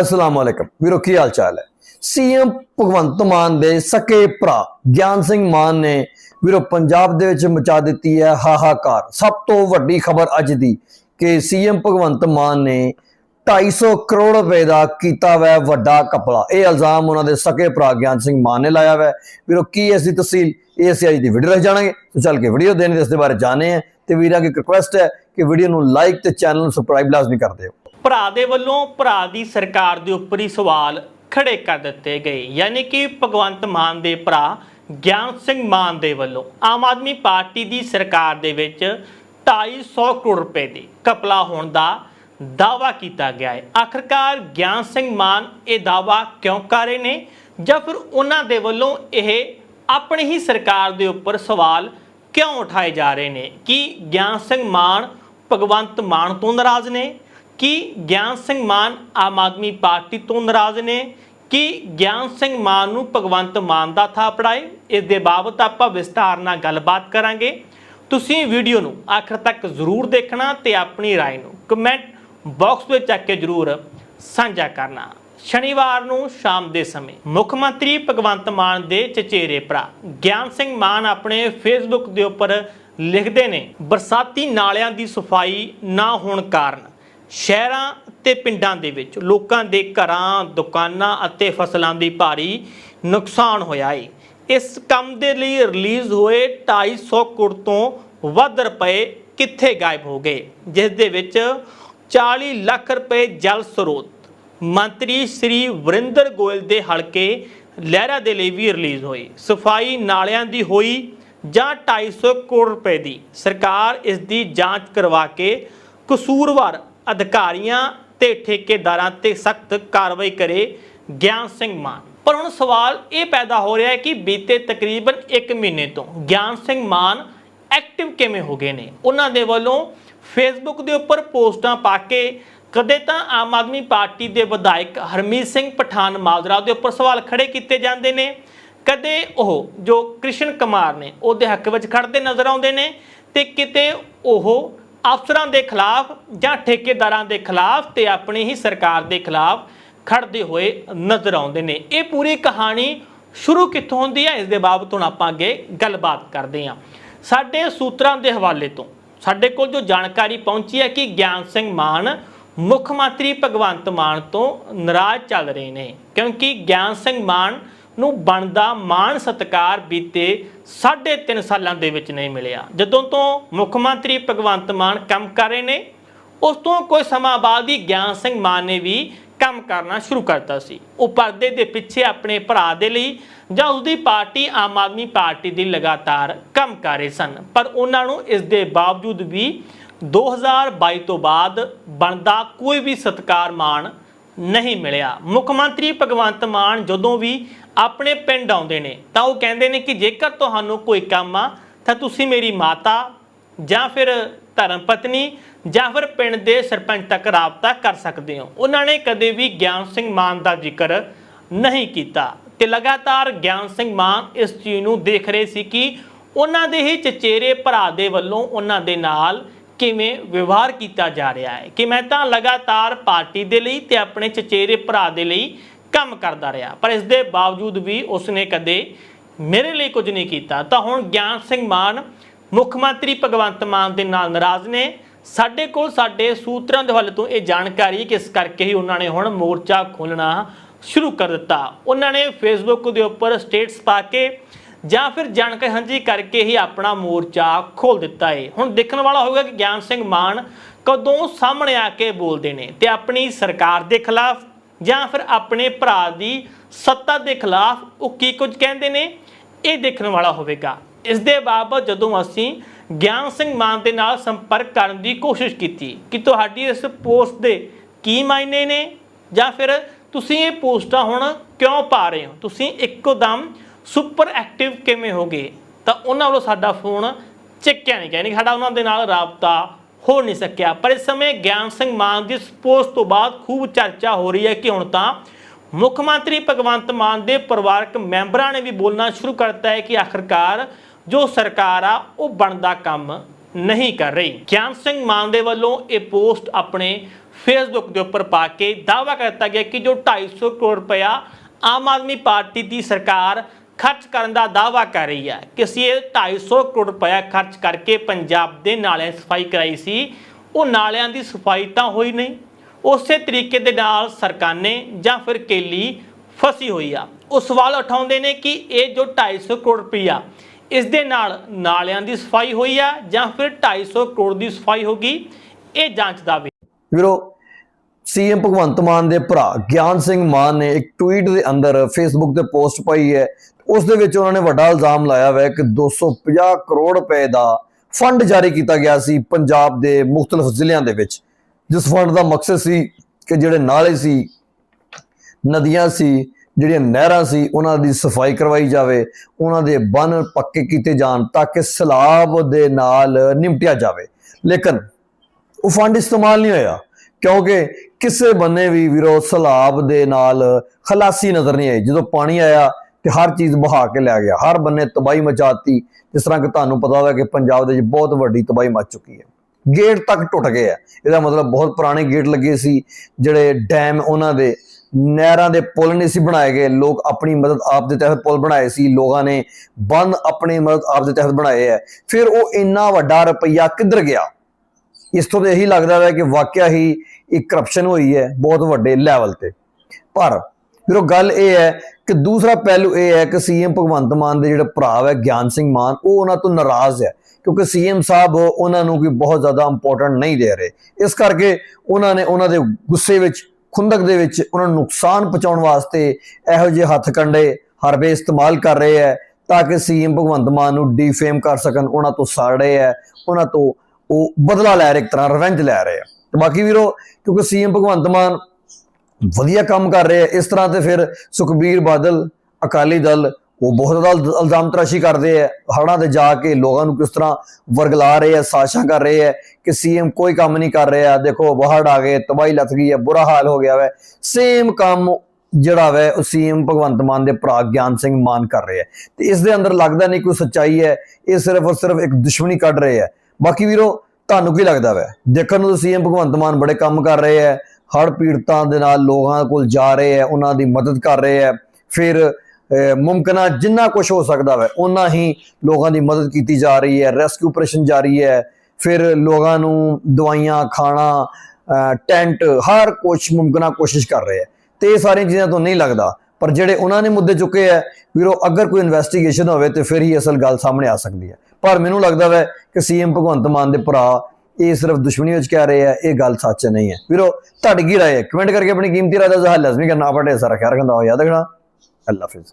ਅਸਲਾਮ ਵਾਲੇਕਮ ਵੀਰੋ, ਕੀ ਹਾਲ ਚਾਲ ਹੈ? ਸੀਐਮ ਭਗਵੰਤ ਮਾਨ ਦੇ ਸਕੇ ਭਰਾ ਗਿਆਨ ਸਿੰਘ ਮਾਨ ਨੇ ਵੀਰੋ, ਪੰਜਾਬ ਦੇ ਵਿੱਚ ਮਚਾ ਦਿੱਤੀ ਹੈ ਹਾਹਾਕਾਰ। ਸਭ ਤੋਂ ਵੱਡੀ ਖਬਰ ਅੱਜ ਦੀ ਕਿ ਸੀਐਮ ਭਗਵੰਤ ਮਾਨ ਨੇ 250 ਕਰੋੜ ਰੁਪਏ ਦਾ ਕੀਤਾ ਵੈ ਵੱਡਾ ਕਪੜਾ ਇਹ ਇਲਜ਼ਾਮ ਉਹਨਾਂ ਦੇ ਸਕੇ ਭਰਾ ਗਿਆਨ ਸਿੰਘ ਮਾਨ ਨੇ ਲਾਇਆ ਵੈ ਵੀਰੋ, ਕੀ ਇਸ ਦੀ ਤਫਸੀਲ ਇਹ ਅਸੀਂ ਅੱਜ ਦੀ ਵੀਡੀਓ ਵਿੱਚ ਜਾਣਾਂਗੇ ਸੋ ਚੱਲ ਕੇ ਵੀਡੀਓ ਦੇਣ ਦੇ ਇਸ ਦੇ ਬਾਰੇ ਜਾਣੇ ਹੈ ਤੇ ਵੀਰਾਂ ਦੀ ਰਿਕੁਐਸਟ ਹੈ ਕਿ ਵੀਡੀਓ ਨੂੰ ਲਾਈਕ ਤੇ ਚੈਨਲ ਨੂੰ ਸਬਸਕ੍ਰਾਈਬ ਲਾਜ਼ਮੀ ਕਰ ਦਿਓ। ਭਰਾ ਦੇ ਵੱਲੋਂ ਭਰਾ ਦੀ ਸਰਕਾਰ ਦੇ ਉੱਪਰ ਹੀ ਸਵਾਲ ਖੜੇ ਕਰ ਦਿੱਤੇ ਗਏ। ਯਾਨੀ ਕਿ ਭਗਵੰਤ ਮਾਨ ਦੇ ਭਰਾ ਗਿਆਨ ਸਿੰਘ ਮਾਨ ਦੇ ਵੱਲੋਂ ਆਮ ਆਦਮੀ ਪਾਰਟੀ ਦੀ ਸਰਕਾਰ ਦੇ ਵਿੱਚ 250 ਕਰੋੜ ਰੁਪਏ ਦੀ ਕਪਲਾ ਹੋਣ ਦਾ ਦਾਵਾ ਕੀਤਾ ਗਿਆ ਹੈ। ਆਖਰਕਾਰ ਗਿਆਨ ਸਿੰਘ ਮਾਨ ਇਹ ਦਾਵਾ ਕਿਉਂ ਕਰ ਰਹੇ ਨੇ? ਜਾਂ ਫਿਰ ਉਹਨਾਂ ਦੇ ਵੱਲੋਂ ਇਹ ਆਪਣੀ ਹੀ ਸਰਕਾਰ ਦੇ ਉੱਪਰ ਸਵਾਲ ਕਿਉਂ ਉਠਾਏ ਜਾ ਰਹੇ ਨੇ? ਕਿ ਗਿਆਨ ਸਿੰਘ ਮਾਨ ਭਗਵੰਤ ਮਾਨ ਤੋਂ ਨਾਰਾਜ਼ ਨੇ? ਕਿ ਗਿਆਨ ਸਿੰਘ ਮਾਨ ਆਮ ਆਦਮੀ ਪਾਰਟੀ ਤੋਂ ਨਾਰਾਜ਼ ਨੇ ਕਿ ਗਿਆਨ ਸਿੰਘ ਮਾਨ ਨੂੰ ਭਗਵੰਤ ਮਾਨ ਦਾ ਥਾ ਪੜਾਏ ਇਸ ਦੇ ਬਾਬਤ ਆਪਾਂ ਵਿਸਤਾਰ ਨਾਲ ਗੱਲਬਾਤ ਕਰਾਂਗੇ ਤੁਸੀਂ ਵੀਡੀਓ ਨੂੰ ਆਖਰ ਤੱਕ ਜ਼ਰੂਰ ਦੇਖਣਾ ਤੇ ਆਪਣੀ رائے ਨੂੰ ਕਮੈਂਟ ਬਾਕਸ ਵਿੱਚ ਚੱਕ ਕੇ ਜ਼ਰੂਰ ਸਾਂਝਾ ਕਰਨਾ ਸ਼ਨੀਵਾਰ ਨੂੰ ਸ਼ਾਮ ਦੇ ਸਮੇਂ ਮੁੱਖ ਮੰਤਰੀ ਭਗਵੰਤ ਮਾਨ ਦੇ ਚਚੇਰੇ ਭਰਾ ਗਿਆਨ ਸਿੰਘ ਮਾਨ ਆਪਣੇ ਫੇਸਬੁੱਕ ਦੇ ਉੱਪਰ ਲਿਖਦੇ ਨੇ ਬਰਸਾਤੀ ਨਾਲਿਆਂ ਦੀ ਸਫਾਈ ਨਾ ਹੋਣ ਕਾਰਨ ਸ਼ਹਿਰਾਂ ਅਤੇ ਪਿੰਡਾਂ ਦੇ ਵਿੱਚ ਲੋਕਾਂ ਦੇ ਘਰਾਂ, ਦੁਕਾਨਾਂ ਅਤੇ ਫਸਲਾਂ ਦੀ ਭਾਰੀ ਨੁਕਸਾਨ ਹੋਇਆ ਏ। ਇਸ ਕੰਮ ਦੇ ਲਈ ਰਿਲੀਜ਼ ਹੋਏ 250 ਕਰੋੜ ਤੋਂ ਵੱਧ ਰੁਪਏ ਕਿੱਥੇ ਗਾਇਬ ਹੋ ਗਏ, ਜਿਸ ਦੇ ਵਿੱਚ 40 ਲੱਖ ਰੁਪਏ ਜਲ ਸਰੋਤ। ਮੰਤਰੀ ਸ੍ਰੀ ਵਰਿੰਦਰ ਗੋਇਲ ਦੇ ਹਲਕੇ ਲਹਿਰਾ ਦੇ ਲਈ ਵੀ ਰਿਲੀਜ਼ ਹੋਈ ਸਫ਼ਾਈ ਨਾਲਿਆਂ ਦੀ ਹੋਈ ਜਾਂ 250 ਕਰੋੜ ਰੁਪਏ ਦੀ। ਸਰਕਾਰ ਇਸ ਦੀ ਜਾਂਚ ਕਰਵਾ ਕੇ ਕਸੂਰਵਾਰ ਅਧਿਕਾਰੀਆਂ ਤੇ ਠੇਕੇਦਾਰਾਂ ਤੇ ਸਖਤ ਕਾਰਵਾਈ ਕਰੇ ਗਿਆਨ ਸਿੰਘ ਮਾਨ। ਪਰ ਹੁਣ ਸਵਾਲ ਇਹ ਪੈਦਾ ਹੋ ਰਿਹਾ ਹੈ ਕਿ ਬੀਤੇ ਤਕਰੀਬਨ 1 ਮਹੀਨੇ ਤੋਂ ਗਿਆਨ ਸਿੰਘ ਮਾਨ ਐਕਟਿਵ ਕਿਵੇਂ ਹੋ ਗਏ ਨੇ? ਉਹਨਾਂ ਦੇ ਵੱਲੋਂ ਫੇਸਬੁੱਕ ਦੇ ਉੱਪਰ ਪੋਸਟਾਂ ਪਾ ਕੇ ਕਦੇ ਤਾਂ ਆਮ ਆਦਮੀ ਪਾਰਟੀ ਦੇ ਵਿਧਾਇਕ ਹਰਮੀਤ ਸਿੰਘ ਪਠਾਨ ਮਾਜਰਾ ਦੇ ਉੱਪਰ ਸਵਾਲ ਖੜੇ ਕੀਤੇ ਜਾਂਦੇ ਨੇ। ਕਦੇ ਉਹ ਜੋ ਕ੍ਰਿਸ਼ਨ ਕੁਮਾਰ ਨੇ, ਉਹਦੇ ਹੱਕ ਵਿੱਚ ਖੜਦੇ ਨਜ਼ਰ ਆਉਂਦੇ ਨੇ ਤੇ ਕਿਤੇ ਉਹ ਅਫਸਰਾਂ ਦੇ ਖਿਲਾਫ ਜਾਂ ਠੇਕੇਦਾਰਾਂ ਦੇ ਖਿਲਾਫ ਤੇ ਆਪਣੀ ਹੀ ਸਰਕਾਰ ਦੇ ਖਿਲਾਫ ਖੜਦੇ ਹੋਏ ਨਜ਼ਰ ਆਉਂਦੇ ਨੇ। ਇਹ ਪੂਰੀ ਕਹਾਣੀ ਸ਼ੁਰੂ ਕਿੱਥੋਂ ਹੁੰਦੀ ਹੈ? ਇਸ ਦੇ ਬਾਬਤ ਹੁਣ ਆਪਾਂ ਅੱਗੇ ਗੱਲਬਾਤ ਕਰਦੇ ਹਾਂ। ਸਾਡੇ ਸੂਤਰਾਂ ਦੇ ਹਵਾਲੇ ਤੋਂ ਸਾਡੇ ਕੋਲ ਜੋ ਜਾਣਕਾਰੀ ਪਹੁੰਚੀ ਹੈ ਕਿ ਗਿਆਨ ਸਿੰਘ ਮਾਨ ਮੁੱਖ ਮੰਤਰੀ ਭਗਵੰਤ ਮਾਨ ਤੋਂ ਨਾਰਾਜ਼ ਚੱਲ ਰਹੇ ਨੇ। ਕਿਉਂਕਿ ਗਿਆਨ ਸਿੰਘ ਮਾਨ ਨੂੰ ਬਣਦਾ ਮਾਣ ਸਤਕਾਰ ਬੀਤੇ 3.5 ਸਾਲਾਂ ਦੇ ਵਿੱਚ ਨਹੀਂ ਮਿਲਿਆ। ਜਦੋਂ ਤੋਂ ਮੁੱਖ ਮੰਤਰੀ ਭਗਵੰਤ ਮਾਨ ਕੰਮ ਕਰ ਰਹੇ ਨੇ, ਉਸ ਤੋਂ ਕੋਈ ਸਮਾਂ ਬਾਅਦ ਹੀ ਗਿਆਨ ਸਿੰਘ ਮਾਨ ਨੇ ਵੀ ਕੰਮ ਕਰਨਾ ਸ਼ੁਰੂ ਕਰਤਾ ਸੀ। ਉਹ ਪਰਦੇ ਦੇ ਪਿੱਛੇ ਆਪਣੇ ਭਰਾ ਦੇ ਲਈ ਜਾਂ ਉਸਦੀ ਪਾਰਟੀ, ਆਮ ਆਦਮੀ ਪਾਰਟੀ ਦੀ ਲਗਾਤਾਰ ਕੰਮ ਕਰ ਰਹੇ ਸਨ। ਪਰ ਉਹਨਾਂ ਨੂੰ ਇਸ ਦੇ ਬਾਵਜੂਦ ਵੀ 2022 ਤੋਂ ਬਾਅਦ ਬਣਦਾ ਕੋਈ ਵੀ ਸਤਕਾਰ ਮਾਣ ਨਹੀਂ ਮਿਲਿਆ। ਮੁੱਖ ਮੰਤਰੀ ਭਗਵੰਤ ਮਾਨ ਜਦੋਂ ਵੀ ਆਪਣੇ ਪਿੰਡ ਆਉਂਦੇ ਨੇ, ਤਾਂ ਉਹ ਕਹਿੰਦੇ ਨੇ ਕਿ ਜੇਕਰ ਤੁਹਾਨੂੰ ਕੋਈ ਕੰਮ ਆ, ਤਾਂ ਤੁਸੀਂ ਮੇਰੀ ਮਾਤਾ ਜਾਂ ਫਿਰ ਧਰਮ ਪਤਨੀ ਜਾਂ ਫਿਰ ਪਿੰਡ ਦੇ ਸਰਪੰਚ ਤੱਕ ਰਾਬਤਾ ਕਰ ਸਕਦੇ ਹੋ। ਉਹਨਾਂ ਨੇ ਕਦੇ ਵੀ ਗਿਆਨ ਸਿੰਘ ਮਾਨ ਦਾ ਜ਼ਿਕਰ ਨਹੀਂ ਕੀਤਾ ਤੇ ਲਗਾਤਾਰ ਗਿਆਨ ਸਿੰਘ ਮਾਨ ਇਸ ਚੀਜ਼ ਨੂੰ ਦੇਖ ਰਹੇ ਸੀ ਕਿ ਉਹਨਾਂ ਦੇ ਹੀ ਚਚੇਰੇ ਭਰਾ ਦੇ ਵੱਲੋਂ ਉਹਨਾਂ ਦੇ ਨਾਲ ਕਿਵੇਂ ਵਿਵਹਾਰ ਕੀਤਾ ਜਾ ਰਿਹਾ ਹੈ ਕਿ ਮੈਂ ਤਾਂ ਲਗਾਤਾਰ ਪਾਰਟੀ ਦੇ ਲਈ ਤੇ ਆਪਣੇ ਚਚੇਰੇ ਭਰਾ ਦੇ ਲਈ ਕੰਮ ਕਰਦਾ ਰਿਹਾ, ਪਰ ਇਸ ਦੇ ਬਾਵਜੂਦ ਵੀ ਉਸਨੇ ਕਦੇ ਮੇਰੇ ਲਈ ਕੁਝ ਨਹੀਂ ਕੀਤਾ। ਤਾਂ ਹੁਣ ਗਿਆਨ ਸਿੰਘ ਮਾਨ, ਮੁੱਖ ਮੰਤਰੀ ਭਗਵੰਤ ਮਾਨ ਦੇ ਨਾਲ ਨਾਰਾਜ਼ ਨੇ। ਸਾਡੇ ਕੋਲ ਸਾਡੇ ਸੂਤਰਾਂ ਦੇ ਹਵਾਲੇ ਤੋਂ ਇਹ ਜਾਣਕਾਰੀ ਕਿ ਇਸ ਕਰਕੇ ਹੀ ਉਹਨਾਂ ਨੇ ਹੁਣ ਮੋਰਚਾ ਖੋਲਣਾ ਸ਼ੁਰੂ ਕਰ ਦਿੱਤਾ। ਉਹਨਾਂ ਨੇ ਫੇਸਬੁੱਕ ਦੇ ਉੱਪਰ ਸਟੇਟਸ ਪਾ ਕੇ ਜਾਂ ਫਿਰ ਜਾਣਕਾਰੀ ਸਾਂਝੀ ਕਰਕੇ ਹੀ ਆਪਣਾ ਮੋਰਚਾ ਖੋਲ ਦਿੱਤਾ ਹੈ ਹੁਣ ਦੇਖਣ ਵਾਲਾ ਹੋਵੇਗਾ ਕਿ ਗਿਆਨ ਸਿੰਘ ਮਾਨ ਕਦੋਂ ਸਾਹਮਣੇ ਆ ਕੇ ਬੋਲਦੇ ਨੇ ਤੇ ਆਪਣੀ ਸਰਕਾਰ ਦੇ ਖਿਲਾਫ ਜਾਂ ਫਿਰ ਆਪਣੇ ਭਰਾ ਦੀ ਸੱਤਾ ਦੇ ਖਿਲਾਫ ਉਹ ਕੀ ਕੁਝ ਕਹਿੰਦੇ ਨੇ, ਇਹ ਦੇਖਣ ਵਾਲਾ ਹੋਵੇਗਾ। ਇਸ ਦੇ ਬਾਬਤ ਜਦੋਂ ਅਸੀਂ ਗਿਆਨ ਸਿੰਘ ਮਾਨ ਦੇ ਨਾਲ ਸੰਪਰਕ ਕਰਨ ਦੀ ਕੋਸ਼ਿਸ਼ ਕੀਤੀ ਕਿ ਤੁਹਾਡੀ ਇਸ ਪੋਸਟ ਦੇ ਕੀ ਮਾਇਨੇ ਨੇ ਜਾਂ ਫਿਰ ਤੁਸੀਂ ਇਹ ਪੋਸਟਾਂ ਹੁਣ ਕਿਉਂ ਪਾ ਰਹੇ ਹੋ? ਤੁਸੀਂ ਇੱਕੋ ਦਮ ਸੁਪਰ ਐਕਟਿਵ ਕਿਵੇਂ ਹੋਗੇ ਤਾਂ ਉਹਨਾਂ ਵੱਲੋਂ ਸਾਡਾ ਫੋਨ ਚੱਕਿਆ ਨਹੀਂ ਗਿਆ, ਯਾਨੀ ਸਾਡਾ ਉਹਨਾਂ ਦੇ ਨਾਲ ਰਾਬਤਾ ਹੋ ਨਹੀਂ ਸਕਿਆ। ਪਰ ਇਸ ਸਮੇਂ ਗਿਆਨ ਸਿੰਘ ਮਾਨ ਦੀ ਇਸ ਪੋਸਟ ਤੋਂ ਬਾਅਦ ਖੂਬ ਚਰਚਾ ਹੋ ਰਹੀ ਹੈ ਕਿ ਹੁਣ ਤਾਂ ਮੁੱਖ ਮੰਤਰੀ ਭਗਵੰਤ ਮਾਨ ਦੇ ਪਰਿਵਾਰਕ ਮੈਂਬਰਾਂ ਨੇ ਵੀ ਬੋਲਣਾ ਸ਼ੁਰੂ ਕਰਤਾ ਹੈ ਕਿ ਆਖਰਕਾਰ ਜੋ ਸਰਕਾਰ ਆ, ਉਹ ਬਣਦਾ ਕੰਮ ਨਹੀਂ ਕਰ ਰਹੀ। ਗਿਆਨ ਸਿੰਘ ਮਾਨ ਦੇ ਵੱਲੋਂ ਇਹ ਪੋਸਟ ਆਪਣੇ ਫੇਸਬੁੱਕ ਦੇ ਉੱਪਰ ਪਾ ਕੇ ਦਾਅਵਾ ਕਰਤਾ ਗਿਆ ਕਿ ਜੋ 250 ਕਰੋੜ ਰੁਪਇਆ ਆਮ ਆਦਮੀ ਪਾਰਟੀ ਦੀ ਸਰਕਾਰ ਖਰਚ ਕਰਨ ਦਾ ਦਾਅਵਾ ਕਰ ਰਹੀ ਹੈ। ਕਿ ਅਸੀਂ ਇਹ 250 ਕਰੋੜ ਰੁਪਇਆ ਖਰਚ ਕਰਕੇ ਪੰਜਾਬ ਦੇ ਨਾਲਿਆਂ ਸਫ਼ਾਈ ਕਰਾਈ ਸੀ, ਉਹ ਨਾਲਿਆਂ ਦੀ ਸਫ਼ਾਈ ਤਾਂ ਹੋਈ ਨਹੀਂ। ਉਸੇ ਤਰੀਕੇ ਦੇ ਨਾਲ ਸਰਕਾਨੇ ਜਾਂ ਫਿਰ ਕੇਲੀ ਫਸੀ ਹੋਈ ਆ। ਉਹ ਸਵਾਲ ਉਠਾਉਂਦੇ ਨੇ ਕਿ ਇਹ ਜੋ 250 ਕਰੋੜ ਰੁਪਇਆ, ਇਸ ਦੇ ਨਾਲ ਨਾਲਿਆਂ ਦੀ ਸਫ਼ਾਈ ਹੋਈ ਆ ਜਾਂ ਫਿਰ 250 ਕਰੋੜ ਦੀ ਸਫ਼ਾਈ ਹੋਗੀ ਇਹ ਜਾਂਚ ਦਾ ਵੀ ਵੀਰੋ ਸੀਐਮ ਭਗਵੰਤ ਮਾਨ ਦੇ ਭਰਾ ਗਿਆਨ ਸਿੰਘ ਮਾਨ ਨੇ ਇੱਕ ਟਵੀਟ ਦੇ ਅੰਦਰ ਫੇਸਬੁੱਕ ਤੇ ਪੋਸਟ ਪਾਈ ਹੈ। ਉਸ ਦੇ ਵਿੱਚ ਉਹਨਾਂ ਨੇ ਵੱਡਾ ਇਲਜ਼ਾਮ ਲਾਇਆ ਹੋਇਆ ਹੈ ਕਿ 250 ਕਰੋੜ ਰੁਪਏ ਦਾ ਫੰਡ ਜਾਰੀ ਕੀਤਾ ਗਿਆ ਸੀ ਪੰਜਾਬ ਦੇ ਮੁxtਲਫ ਜ਼ਿਲ੍ਹਿਆਂ ਦੇ ਵਿੱਚ। ਜਿਸ ਫੰਡ ਦਾ ਮਕਸਦ ਸੀ ਕਿ ਜਿਹੜੇ ਨਾਲੇ ਸੀ, ਨਦੀਆਂ ਸੀ, ਜਿਹੜੀਆਂ ਨਹਿਰਾਂ ਸੀ, ਉਹਨਾਂ ਦੀ ਸਫ਼ਾਈ ਕਰਵਾਈ ਜਾਵੇ, ਉਹਨਾਂ ਦੇ ਬੰਨ ਪੱਕੇ ਕੀਤੇ ਜਾਣ ਤਾਂ ਕਿ ਸਲਾਬ ਦੇ ਨਾਲ ਨਿਮਟਿਆ ਜਾਵੇ। ਲੇਕਿਨ ਉਹ ਫੰਡ ਇਸਤੇਮਾਲ ਨਹੀਂ ਹੋਇਆ ਕਿਉਂਕਿ ਕਿਸੇ ਬੰਨੇ ਵੀ ਵੀਰੋ ਸਲਾਬ ਦੇ ਨਾਲ ਖਲਾਸੀ ਨਜ਼ਰ ਨਹੀਂ ਆਈ। ਜਦੋਂ ਪਾਣੀ ਆਇਆ ਤੇ ਹਰ ਚੀਜ਼ ਬਹਾ ਕੇ ਲੈ ਗਿਆ। ਹਰ ਬੰਨੇ ਤਬਾਹੀ ਮਚਾਤੀ। ਜਿਸ ਤਰ੍ਹਾਂ ਕਿ ਤੁਹਾਨੂੰ ਪਤਾ ਹੋਵੇ ਕਿ ਪੰਜਾਬ ਦੇ ਵਿੱਚ ਬਹੁਤ ਵੱਡੀ ਤਬਾਹੀ ਮਚ ਚੁੱਕੀ ਹੈ। ਗੇਟ ਤੱਕ ਟੁੱਟ ਗਏ ਆ। ਇਹਦਾ ਮਤਲਬ ਬਹੁਤ ਪੁਰਾਣੇ ਗੇਟ ਲੱਗੇ ਸੀ। ਜਿਹੜੇ ਡੈਮ ਉਹਨਾਂ ਦੇ ਨਹਿਰਾਂ ਦੇ ਪੁਲ ਨਹੀਂ ਸੀ ਬਣਾਏ ਗਏ। ਲੋਕ ਆਪਣੀ ਮਦਦ ਆਪ ਦੇ ਤਹਿਤ ਪੁਲ ਬਣਾਏ ਸੀ। ਲੋਕਾਂ ਨੇ ਬੰਦ ਆਪਣੀ ਮਦਦ ਆਪ ਦੇ ਤਹਿਤ ਬਣਾਏ ਹੈ ਫਿਰ ਉਹ ਇੰਨਾ ਵੱਡਾ ਰੁਪਈਆ ਕਿੱਧਰ ਗਿਆ? ਇਸ ਤੋਂ ਤਾਂ ਇਹੀ ਲੱਗਦਾ ਹੈ ਕਿ ਵਾਕਿਆ ਹੀ ਇੱਕ ਕਰਪਸ਼ਨ ਹੋਈ ਹੈ ਬਹੁਤ ਵੱਡੇ ਲੈਵਲ ਤੇ। ਪਰ ਫਿਰ ਉਹ ਗੱਲ ਇਹ ਹੈ ਕਿ ਦੂਸਰਾ ਪਹਿਲੂ ਇਹ ਹੈ ਕਿ ਸੀਐਮ ਭਗਵੰਤ ਮਾਨ ਦੇ ਜਿਹੜਾ ਭਰਾ ਹੈ, ਗਿਆਨ ਸਿੰਘ ਮਾਨ, ਉਹ ਉਹਨਾਂ ਤੋਂ ਨਾਰਾਜ਼ ਹੈ ਕਿਉਂਕਿ ਸੀਐਮ ਸਾਹਿਬ ਉਹਨਾਂ ਨੂੰ ਕੋਈ ਬਹੁਤ ਜ਼ਿਆਦਾ ਇੰਪੋਰਟੈਂਟ ਨਹੀਂ ਦੇ ਰਹੇ। ਇਸ ਕਰਕੇ ਉਹਨਾਂ ਨੇ ਉਹਨਾਂ ਦੇ ਗੁੱਸੇ ਵਿੱਚ, ਖੁੰਦਕ ਦੇ ਵਿੱਚ ਉਹਨਾਂ ਨੂੰ ਨੁਕਸਾਨ ਪਹੁੰਚਾਉਣ ਵਾਸਤੇ ਇਹੋ ਜਿਹੇ ਹੱਥ ਕੰਡੇ ਹਰਬੇ ਇਸਤੇਮਾਲ ਕਰ ਰਹੇ ਹੈ ਤਾਂ ਕਿ ਸੀਐਮ ਭਗਵੰਤ ਮਾਨ ਨੂੰ ਡੀਫੇਮ ਕਰ ਸਕਣ, ਉਹਨਾਂ ਤੋਂ ਸਾੜ ਰਹੇ ਹੈ, ਉਹਨਾਂ ਤੋਂ ਉਹ ਬਦਲਾ ਲੈ ਰਹੇ, ਇੱਕ ਤਰ੍ਹਾਂ ਰਿਵੈਂਜ ਲੈ ਰਹੇ ਹੈ। ਤੇ ਬਾਕੀ ਵੀਰੋ, ਕਿਉਂਕਿ ਸੀਐਮ ਭਗਵੰਤ ਮਾਨ ਵਧੀਆ ਕੰਮ ਕਰ ਰਹੇ ਆ ਇਸ ਤਰ੍ਹਾਂ ਤੇ ਫਿਰ ਸੁਖਬੀਰ ਬਾਦਲ, ਅਕਾਲੀ ਦਲ, ਉਹ ਬਹੁਤ ਜ਼ਿਆਦਾ ਇਲ- ਇਲਜ਼ਾਮ ਤਰਾਸ਼ੀ ਕਰਦੇ ਆ ਹੜ੍ਹਾਂ ਤੇ ਜਾ ਕੇ ਲੋਕਾਂ ਨੂੰ ਕਿਸ ਤਰ੍ਹਾਂ ਵਰਗਲਾ ਰਹੇ ਆ ਸਾਸ਼ਾਂ ਕਰ ਰਹੇ ਆ ਕਿ ਸੀਐਮ ਕੋਈ ਕੰਮ ਨਹੀਂ ਕਰ ਰਿਹਾ, ਦੇਖੋ ਬਾਹਰ ਆ ਗਏ, ਤਬਾਹੀ ਲੱਥ ਗਈ ਹੈ, ਬੁਰਾ ਹਾਲ ਹੋ ਗਿਆ ਵੈ। ਸੇਮ ਕੰਮ ਜਿਹੜਾ ਵੈ, ਉਹ ਸੀਐਮ ਭਗਵੰਤ ਮਾਨ ਦੇ ਭਰਾ ਗਿਆਨ ਸਿੰਘ ਮਾਨ ਕਰ ਰਹੇ ਆ ਤੇ ਇਸ ਦੇ ਅੰਦਰ ਲੱਗਦਾ ਨਹੀਂ ਕੋਈ ਸੱਚਾਈ ਹੈ, ਇਹ ਸਿਰਫ ਔਰ ਸਿਰਫ ਇੱਕ ਦੁਸ਼ਮਣੀ ਕੱਢ ਰਹੇ ਆ ਬਾਕੀ ਵੀਰੋ ਤੁਹਾਨੂੰ ਕੀ ਲੱਗਦਾ ਵੈ? ਦੇਖਣ ਨੂੰ ਸੀਐਮ ਭਗਵੰਤ ਮਾਨ ਬੜੇ ਕੰਮ ਕਰ ਰਹੇ ਹੈ ਹੜ੍ਹ ਪੀੜਤਾਂ ਦੇ ਨਾਲ ਲੋਕਾਂ ਕੋਲ ਜਾ ਰਹੇ ਹੈ ਉਹਨਾਂ ਦੀ ਮਦਦ ਕਰ ਰਹੇ ਹੈ ਫਿਰ ਮੁਮਕਨਾ ਜਿੰਨਾ ਕੁਝ ਹੋ ਸਕਦਾ ਵੈ ਉਹਨਾਂ ਹੀ ਲੋਕਾਂ ਦੀ ਮਦਦ ਕੀਤੀ ਜਾ ਰਹੀ ਹੈ ਰੈਸਕਿਊ ਆਪਰੇਸ਼ਨ ਜਾਰੀ ਹੈ ਫਿਰ ਲੋਕਾਂ ਨੂੰ ਦਵਾਈਆਂ, ਖਾਣਾ ਟੈਂਟ, ਹਰ ਕੁਝ ਮੁਮਕਨਾ ਕੋਸ਼ਿਸ਼ ਕਰ ਰਹੇ ਹੈ ਤੇ ਇਹ ਸਾਰੀਆਂ ਚੀਜ਼ਾਂ ਤੋਂ ਨਹੀਂ ਲੱਗਦਾ। ਪਰ ਜਿਹੜੇ ਉਹਨਾਂ ਨੇ ਮੁੱਦੇ ਚੁੱਕੇ ਹੈ ਵੀਰੋ, ਅਗਰ ਕੋਈ ਇਨਵੈਸਟੀਗੇਸ਼ਨ ਹੋਵੇ ਤੇ ਫਿਰ ਹੀ ਅਸਲ ਗੱਲ ਸਾਹਮਣੇ ਆ ਸਕਦੀ ਹੈ। ਪਰ ਮੈਨੂੰ ਲੱਗਦਾ ਵੈ ਕਿ ਸੀਐਮ ਭਗਵੰਤ ਮਾਨ ਦੇ ਭਰਾ ਇਹ ਸਿਰਫ ਦੁਸ਼ਮਣੀ ਵਿੱਚ ਕਹਿ ਰਹੇ ਆ, ਇਹ ਗੱਲ ਸੱਚ ਨਹੀਂ ਹੈ। ਵੀਰੋ, ਤੁਹਾਡੀ ਕੀ ਰਾਏ ਹੈ? ਕਮੈਂਟ ਕਰਕੇ ਆਪਣੀ ਕੀਮਤੀ ਰਾਏ ਦਾ ਜ਼ਹਾਰ ਲਾਜ਼ਮੀ ਕਰਨਾ ਆਪਣੇ ਸਾਰਾ ਖਿਆਲ ਰੱਖਣਾ ਹੋ ਯਾਦ ਰੱਖਣਾ। ਅੱਲਾ ਹਾਫਿਜ਼।